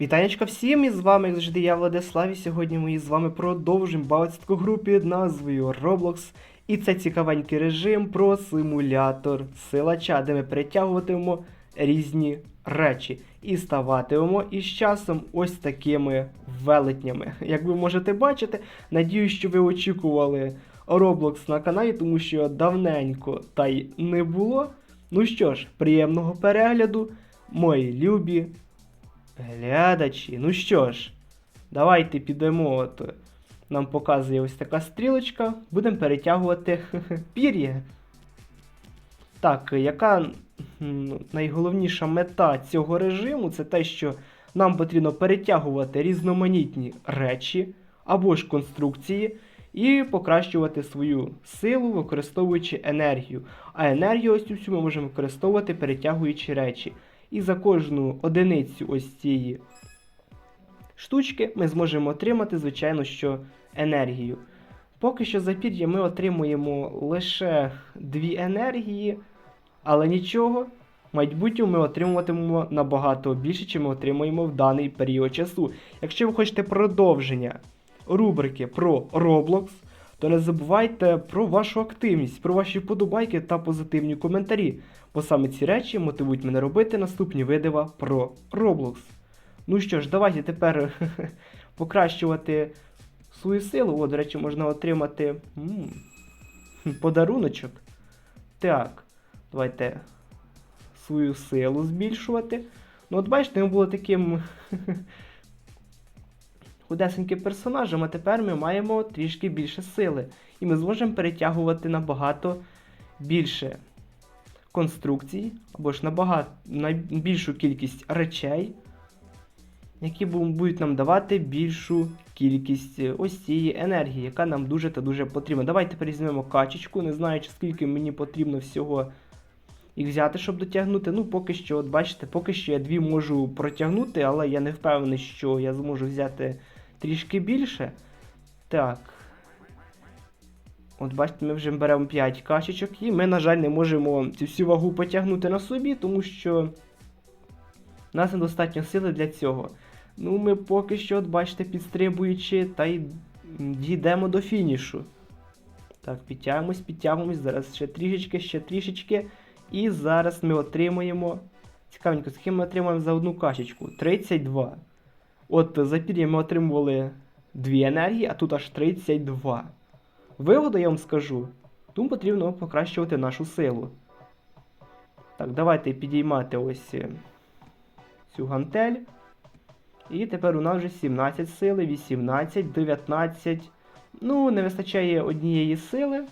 Вітанечка всім, і з вами, як завжди, я Владислав, і сьогодні ми з вами продовжимо бавитися таку гру під назвою Roblox. І це цікавенький режим про симулятор силача, де ми перетягуватимемо різні речі і ставатимемо із часом ось такими велетнями. Як ви можете бачити, надію, що ви очікували Roblox на каналі, тому що давненько та й не було. Ну що ж, приємного перегляду, мої любі Глядачі, ну що ж, давайте підемо. От, нам показує ось така стрілочка. Будемо перетягувати пір'я. Так, яка найголовніша мета цього режиму це те, що нам потрібно перетягувати різноманітні речі або ж конструкції і покращувати свою силу, використовуючи енергію. А енергію ось цю ми можемо використовувати, перетягуючи речі. І за кожну одиницю ось цієї штучки ми зможемо отримати, звичайно, що енергію. Поки що за пір'я ми отримуємо лише дві енергії, але нічого, в майбутньому ми отримуватимемо набагато більше, чим ми отримуємо в даний період часу. Якщо ви хочете продовження рубрики про Roblox, то не забувайте про вашу активність, про ваші вподобайки та позитивні коментарі, бо саме ці речі мотивують мене робити наступні видива про Roblox. Ну що ж, давайте тепер покращувати свою силу. О, до речі, можна отримати м, подаруночок. Так, давайте свою силу збільшувати. Ну, от бачите, ми були таким худесеньким персонажем, а тепер ми маємо трішки більше сили. І ми зможемо перетягувати набагато більше конструкцій, або ж набагато на більшу кількість речей, які будуть нам давати більшу кількість е, ось цієї енергії, яка нам дуже та дуже потрібна. Давайте візьмемо качечку, не знаю, скільки мені потрібно всього їх взяти, щоб дотягнути. Ну, поки що, от бачите, поки що я дві можу протягнути, але я не впевнений, що я зможу взяти трішки більше. Так. От бачите, ми вже беремо 5 качечок, і ми, на жаль, не можемо цю всю вагу потягнути на собі, тому що в нас недостатньо сили для цього. Ну, ми поки що, от бачите, підстрибуючи, та й дійдемо до фінішу. Так, підтягуємось, підтягуємось. Зараз ще трішечки, ще трішечки. І зараз ми отримуємо. Цікавенько, скільки ми отримуємо за одну качечку? 32. От за пір'я ми отримували 2 енергії, а тут аж 32. Виводу я вам скажу. Тому потрібно покращувати нашу силу. Так, давайте підіймати ось е, цю гантель. І тепер у нас вже 17 сили, 18, 19. Ну, не вистачає однієї сили,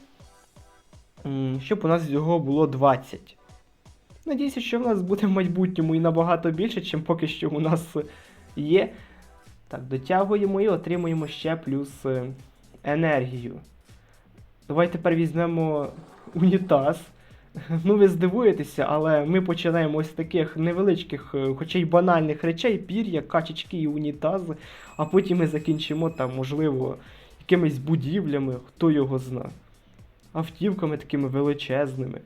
щоб у нас його було 20. Надіюся, що в нас буде в майбутньому і набагато більше, чим поки що у нас є. Так, дотягуємо і отримуємо ще плюс е, енергію. Давайте тепер візьмемо унітаз. Ну, ви здивуєтеся, але ми починаємо ось таких невеличких, е, хоча й банальних речей, пір'я, качечки і унітази, а потім ми закінчимо там, можливо, якимись будівлями, хто його зна. Автівками такими величезними.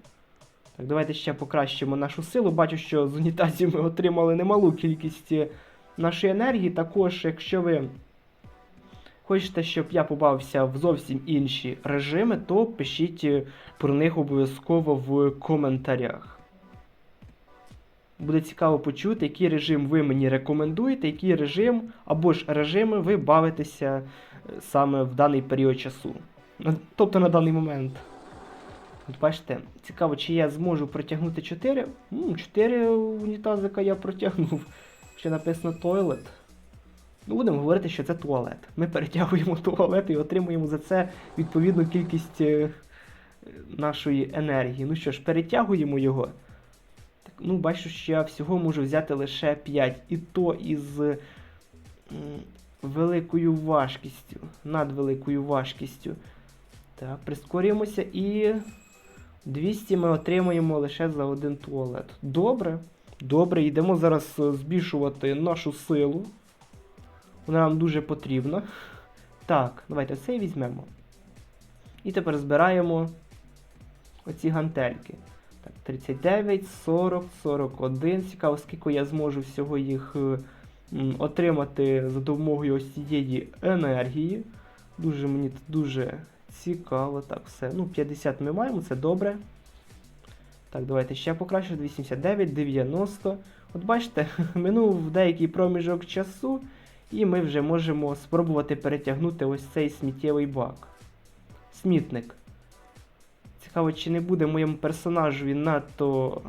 Так, давайте ще покращимо нашу силу. Бачу, що з унітазів ми отримали немалу кількість е, нашої енергії. Також, якщо ви хочете, щоб я побавився в зовсім інші режими, то пишіть е, про них обов'язково в коментарях. Буде цікаво почути, який режим ви мені рекомендуєте, який режим або ж режими ви бавитеся е, саме в даний період часу. Тобто на даний момент. От бачите, цікаво, чи я зможу протягнути 4. 4 унітазика я протягнув. Ще написано туалет. Ну, будемо говорити, що це туалет. Ми перетягуємо туалет і отримуємо за це відповідну кількість е, нашої енергії. Ну що ж, перетягуємо його. Так, ну, бачу, що я всього можу взяти лише 5. І то із великою важкістю. Над великою важкістю. Так, прискорюємося і 200 ми отримуємо лише за один туалет. Добре. Добре, йдемо зараз е, збільшувати нашу силу. Вона нам дуже потрібна. Так, давайте цей візьмемо. І тепер збираємо оці гантельки. Так, 39, 40, 41. Цікаво, скільки я зможу всього їх е, отримати за допомогою ось цієї енергії. Дуже мені дуже цікаво. Так, все. Ну, 50 ми маємо, це добре. Так, давайте ще покраще. 89, 90. От бачите, минув деякий проміжок часу, і ми вже можемо спробувати перетягнути ось цей сміттєвий бак. Смітник. Цікаво, чи не буде моєму персонажу надто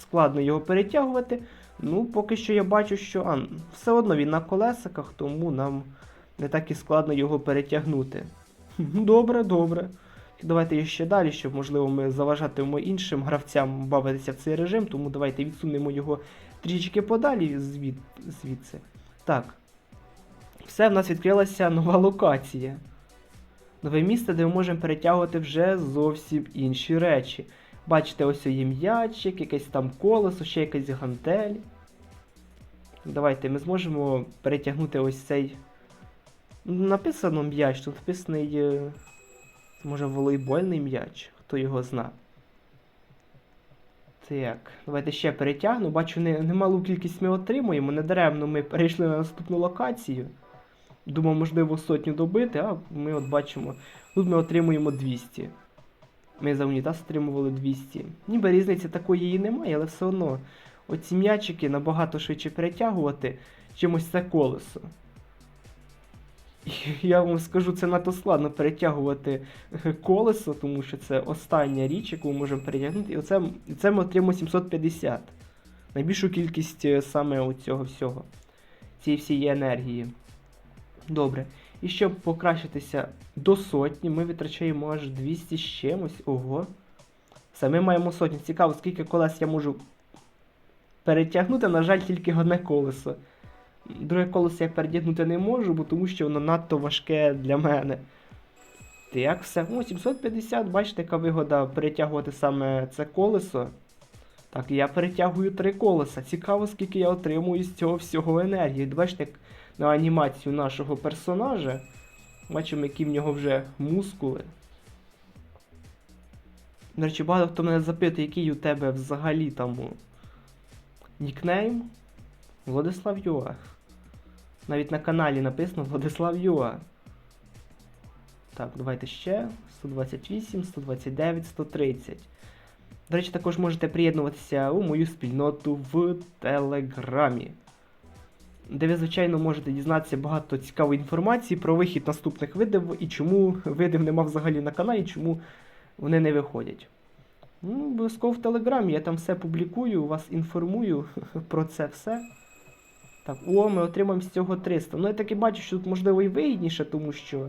складно його перетягувати. Ну, поки що я бачу, що а, все одно він на колесиках, тому нам не так і складно його перетягнути. Хм, Добре, добре. Давайте ще далі, щоб, можливо, ми заважатимемо іншим гравцям бавитися в цей режим, тому давайте відсунемо його трішечки подалі звід, звідси. Так. Все, в нас відкрилася нова локація. Нове місце, де ми можемо перетягувати вже зовсім інші речі. Бачите, ось є м'ячик, якесь там колесо, ще якась гантель. Давайте ми зможемо перетягнути ось цей. Написано м'яч, тут написаний. е, Може волейбольний м'яч, хто його зна. Так, давайте ще перетягну. Бачу, немалу кількість ми отримуємо. Недаремно ми перейшли на наступну локацію. Думав, можливо, сотню добити, а ми от бачимо. Тут ми отримуємо 200. Ми за унітаз отримували 200. Ніби різниці такої і немає, але все одно оці м'ячики набагато швидше перетягувати, чим ось це колесо. Я вам скажу, це надто складно перетягувати колесо, тому що це остання річ, яку ми можемо перетягнути. І оце, це ми отримуємо 750. Найбільшу кількість е, саме цього всього. Цієї всієї енергії. Добре. І щоб покращитися до сотні, ми витрачаємо аж 200 з чимось. Ого. Все, ми маємо сотню. Цікаво, скільки колес я можу перетягнути, на жаль, тільки одне колесо. Друге колесо я перетягнути не можу, бо тому що воно надто важке для мене. Так, все. О, 750, бачите, яка вигода перетягувати саме це колесо. Так, я перетягую три колеса. Цікаво, скільки я отримую з цього всього енергії. Бачите, як на анімацію нашого персонажа. Бачимо, які в нього вже мускули. До речі, багато хто мене запитує, який у тебе взагалі там нікнейм. Владислав Юа. Навіть на каналі написано Владислав Юа. Так, давайте ще. 128, 129, 130. До речі, також можете приєднуватися у мою спільноту в Телеграмі. Де ви, звичайно, можете дізнатися багато цікавої інформації про вихід наступних видів і чому видів нема взагалі на каналі, чому вони не виходять. Ну, обов'язково в Телеграмі, я там все публікую, вас інформую про це все. Так, о, ми отримаємо з цього 300. Ну, я таки бачу, що тут можливо і вигідніше, тому що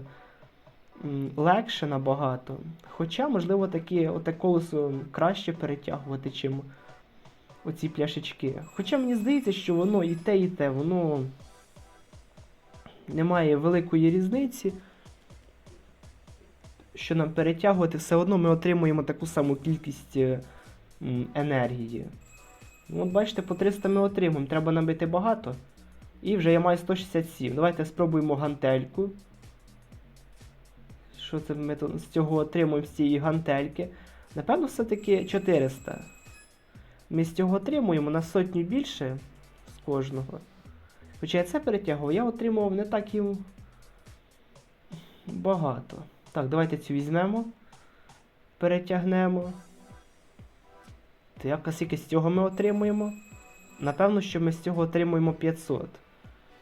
м, легше набагато. Хоча, можливо, таке колесо краще перетягувати, чим оці пляшечки. Хоча мені здається, що воно і те, і те, воно немає великої різниці. Що нам перетягувати, все одно ми отримуємо таку саму кількість е, енергії. Ну, от бачите, по 300 ми отримуємо. Треба набити багато. І вже я маю 167. Давайте спробуємо гантельку. Що це ми з цього отримуємо з цієї гантельки? Напевно, все-таки 400. Ми з цього отримуємо на сотню більше з кожного. Хоча я це перетягував, я отримував не так і багато. Так, давайте цю візьмемо. Перетягнемо. Так, а скільки з цього ми отримуємо? Напевно, що ми з цього отримуємо 500.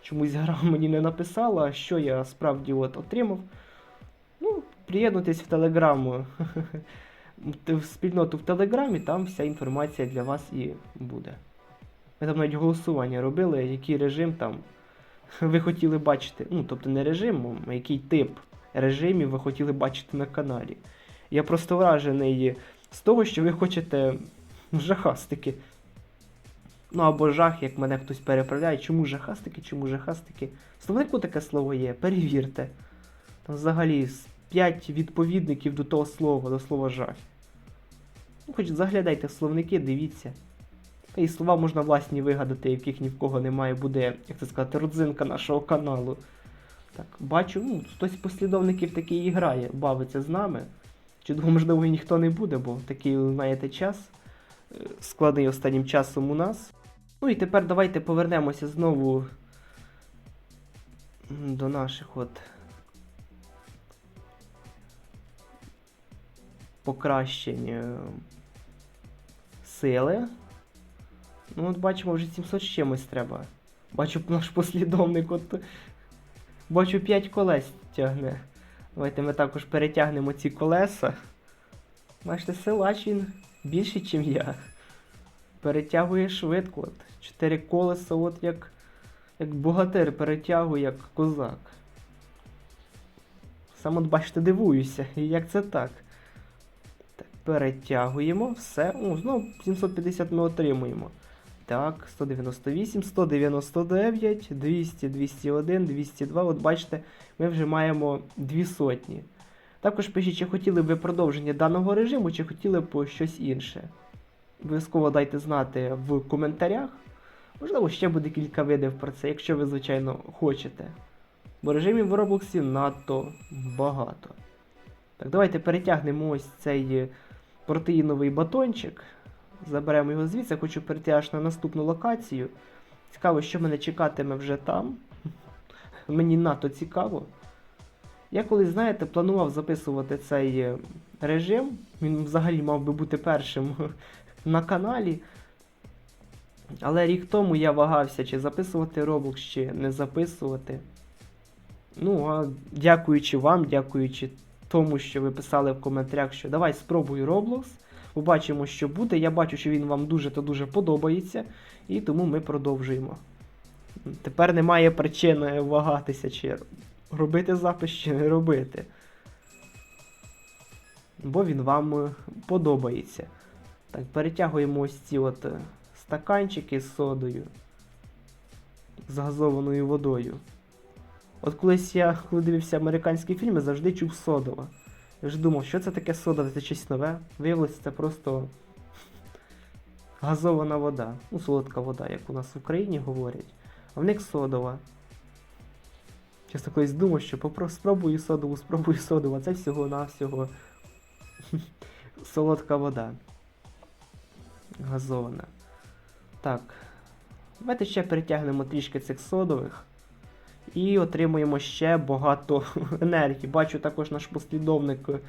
Чомусь гра мені не написала, що я справді от отримав. Ну, приєднуйтесь в Телеграму. В спільноту в Телеграмі, там вся інформація для вас і буде. Ми там навіть голосування робили, який режим там ви хотіли бачити. Ну, тобто не режим, а який тип режимів ви хотіли бачити на каналі. Я просто вражений з того, що ви хочете жахастики. Ну або жах, як мене хтось переправляє. Чому жахастики, чому жахастики? В словнику таке слово є, перевірте. Там взагалі 5 відповідників до того слова, до слова жах. Ну, хоч заглядайте в словники, дивіться. І слова можна власні вигадати, яких ні в кого немає, буде, як це сказати, родзинка нашого каналу. Так, бачу, ну, хтось з послідовників такий і грає, бавиться з нами. Чи думаю, можливо, ніхто не буде, бо такий, знаєте, час е, складний останнім часом у нас. Ну і тепер давайте повернемося знову до наших от покращень сили. Ну, от бачимо, вже 700 з чимось треба. Бачу наш послідовник, от бачу 5 колес тягне. Давайте ми також перетягнемо ці колеса. Бачите, силач він більший, ніж я. Перетягує швидко. От. Чотири колеса, от як, як богатир перетягує, як козак. Сам от бачите, дивуюся, як це так. Перетягуємо, все. О, знову 750 ми отримуємо. Так, 198, 199, 200, 201, 202. От бачите, ми вже маємо дві сотні. Також пишіть, чи хотіли б ви продовження даного режиму, чи хотіли б щось інше. Обов'язково дайте знати в коментарях. Можливо, ще буде кілька видів про це, якщо ви, звичайно, хочете. Бо режимів в Роблоксі надто багато. Так, давайте перетягнемо ось цей протеїновий батончик. Заберемо його звідси, хочу перейти аж на наступну локацію. Цікаво, що мене чекатиме вже там. Мені надто цікаво. Я колись, знаєте, планував записувати цей е, режим. Він взагалі мав би бути першим на каналі. Але рік тому я вагався, чи записувати Roblox, чи не записувати. Ну, а дякуючи вам, дякуючи тому, що ви писали в коментарях, що давай спробуй Roblox. Побачимо, що буде. Я бачу, що він вам дуже та дуже подобається, і тому ми продовжуємо. Тепер немає причини вагатися, чи робити запис, чи не робити. Бо він вам подобається. Так, перетягуємо ось ці от е, стаканчики з содою, з газованою водою. От колись я, коли дивився американські фільми, завжди чув содова. Я ж думав, що це таке сода, це щось нове. Виявилося, це просто газована вода. Ну, солодка вода, як у нас в Україні говорять. А в них содова. Чесно колись думав, що попро... спробую содову, спробую содову, а це всього-навсього солодка вода. Газована. Так. Давайте ще перетягнемо трішки цих содових. І отримуємо ще багато енергії. Бачу також наш послідовник е,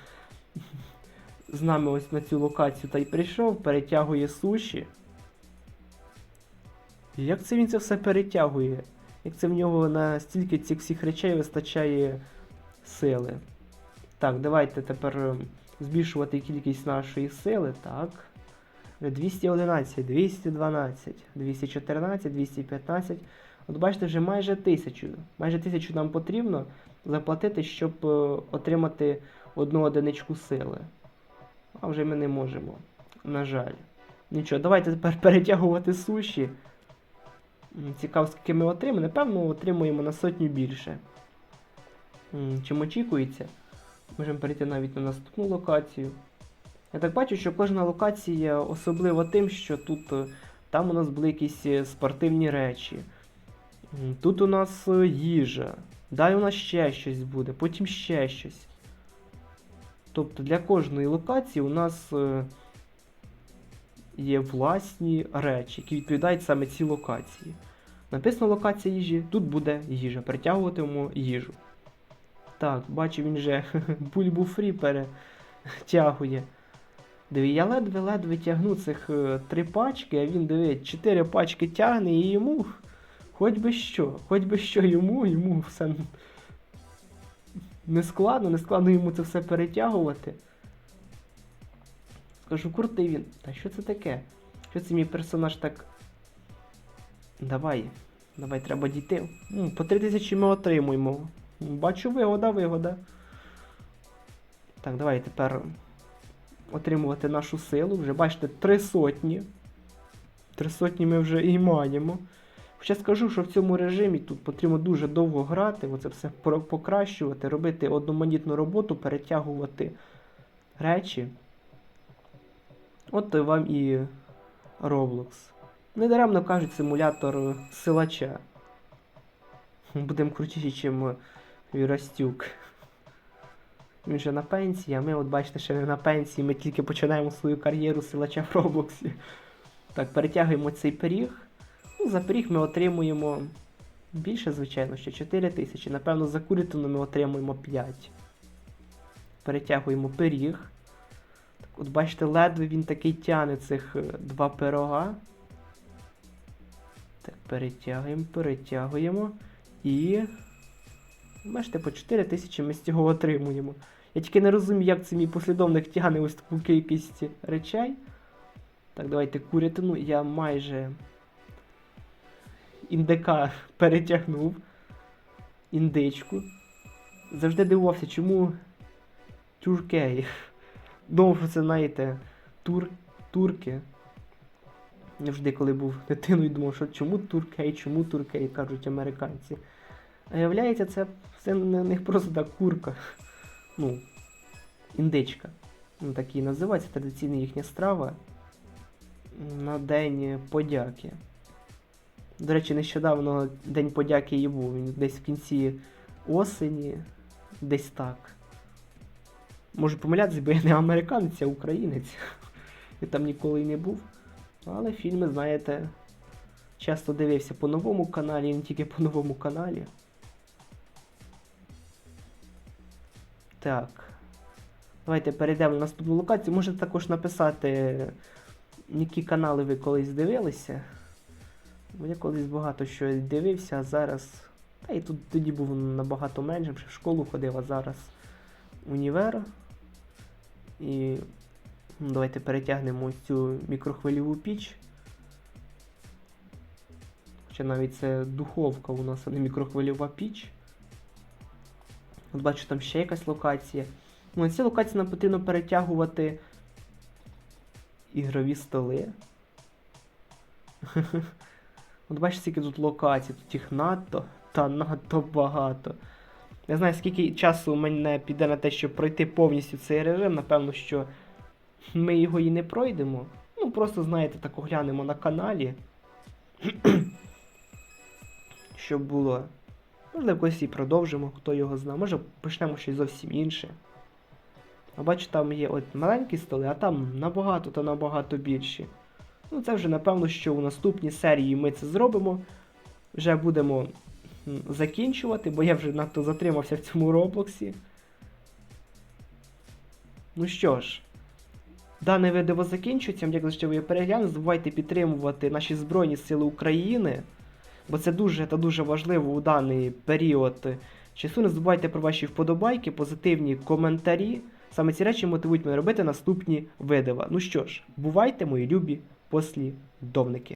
з нами ось на цю локацію та й прийшов, перетягує суші. Як це він це все перетягує? Як це в нього на стільки цих всіх речей вистачає сили? Так, давайте тепер е, збільшувати кількість нашої сили. Так. 211, 212, 214, 215. От бачите, вже майже тисячу. Майже тисячу нам потрібно заплатити, щоб е, отримати одну одиничку сили. А вже ми не можемо. На жаль. Нічого, давайте тепер перетягувати суші. Цікаво, скільки ми отримаємо. Напевно, отримуємо на сотню більше. Чим очікується. Можемо перейти навіть на наступну локацію. Я так бачу, що кожна локація особлива тим, що тут е, там у нас були якісь е, спортивні речі. Тут у нас е, їжа. Далі у нас ще щось буде, потім ще щось. Тобто для кожної локації у нас е, є власні речі, які відповідають саме цій локації. Написано локація їжі, тут буде їжа. Притягуватимемо їжу. Так, бачу, він вже бульбу фрі перетягує. Диви, я ледве-ледве тягну цих е, три пачки, а він диви, чотири пачки тягне і йому хоч би що, хоч би що йому, йому все не складно, не складно йому це все перетягувати. Скажу, крутий він. Та що це таке? Що це мій персонаж так. Давай. Давай, треба дійти. М, по 3000 ми отримуємо. Бачу вигода, вигода. Так, давай тепер отримувати нашу силу. Вже бачите, три сотні. Три сотні ми вже і маємо. Хоча скажу, що в цьому режимі тут потрібно дуже довго грати, оце все покращувати, робити одноманітну роботу, перетягувати речі. От вам і Roblox. Недаремно кажуть симулятор силача. Будемо крутіші, ніж Вірастюк. Він же на пенсії, а ми, от бачите, ще не на пенсії, ми тільки починаємо свою кар'єру силача в Роблоксі. Так, перетягуємо цей пиріг. Ну, за пиріг ми отримуємо Більше, звичайно, ще 4 тисячі. Напевно, за курятину ми отримуємо 5. Перетягуємо пиріг. Так, от бачите, ледве він такий тяне цих е, два пирога. Так, перетягуємо, перетягуємо. І. Бачите, по 4 тисячі ми з цього отримуємо. Я тільки не розумію, як це мій послідовник тягне ось таку кількість речей. Так, давайте курятину. Я майже індика перетягнув. Індичку. Завжди дивувався, чому тюркей. Думав, що це, знаєте, тур... турки. Завжди, коли був дитиною, думав, що чому туркей, чому туркей, кажуть американці. А виявляється, це все на них просто так курка. Ну, індичка. Ну, так і називається традиційна їхня страва на День подяки. До речі, нещодавно День подяки і був. Він десь в кінці осені, десь так. Можу помилятися, бо я не американець, а українець. Я там ніколи і не був. Але фільми, знаєте, часто дивився по новому каналі, і не тільки по новому каналі. Так. Давайте перейдемо на наступну локацію. Можете також написати, які канали ви колись дивилися. Бо я колись багато що дивився, а зараз. Та і тут тоді був набагато менше, ще в школу ходив, а зараз універ. І ну, давайте перетягнемо цю мікрохвильову піч. Хоча навіть це духовка у нас, а не мікрохвильова піч. От бачу, там ще якась локація. Ну, цій локації нам потрібно перетягувати ігрові столи. От бачите, скільки тут локацій, тут їх надто та надто багато. Не знаю, скільки часу у мене піде на те, щоб пройти повністю цей режим. Напевно, що ми його і не пройдемо. Ну, просто, знаєте, так оглянемо на каналі. Щоб було. Можливо, якось і продовжимо, хто його знає. Може почнемо щось зовсім інше. А бачу, там є от маленькі столи, а там набагато та набагато більші. Ну, це вже напевно, що у наступній серії ми це зробимо. Вже будемо закінчувати, бо я вже надто затримався в цьому роблоксі. Ну що ж, дане відео закінчується. Дякую, що ви переглянули. Забувайте підтримувати наші Збройні Сили України. Бо це дуже та дуже важливо у даний період часу. Не забувайте про ваші вподобайки, позитивні коментарі. Саме ці речі мотивують мене робити наступні видива. Ну що ж, бувайте, мої любі послідовники.